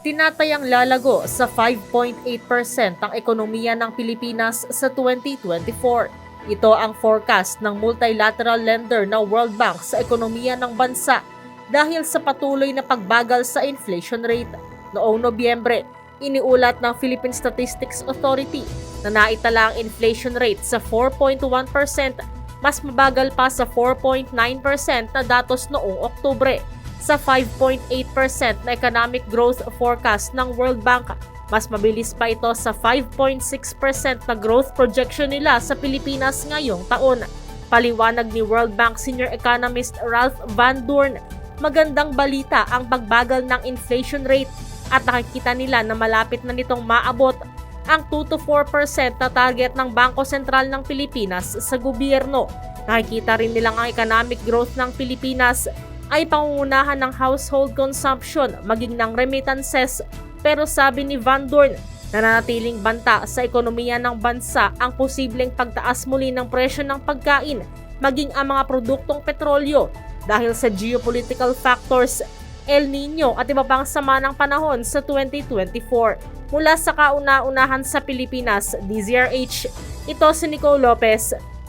tinatayang lalago sa 5.8% ang ekonomiya ng Pilipinas sa 2024. Ito ang forecast ng multilateral lender na World Bank sa ekonomiya ng bansa dahil sa patuloy na pagbagal sa inflation rate. Noong Nobyembre, iniulat ng Philippine Statistics Authority na naitala ang inflation rate sa 4.1%, mas mabagal pa sa 4.9% na datos noong Oktubre. Sa 5.8% na economic growth forecast ng World Bank, mas mabilis pa ito sa 5.6% na growth projection nila sa Pilipinas ngayong taon. Paliwanag ni World Bank Senior Economist Ralph Van Doorn, magandang balita ang pagbagal ng inflation rate at nakikita nila na malapit na nitong maabot ang 2 to 4% na target ng Bangko Sentral ng Pilipinas sa gobyerno. Nakikita rin nilang ang economic growth ng Pilipinas ay pangungunahan ng household consumption maging ng remittances. Pero sabi ni Van Dorn, nananatiling banta sa ekonomiya ng bansa ang posibleng pagtaas muli ng presyo ng pagkain maging ang mga produktong petrolyo. Dahil sa geopolitical factors, El Nino at iba pang sama ng panahon sa 2024. Mula sa kauna-unahan sa Pilipinas, DZRH, ito si Nico Lopez,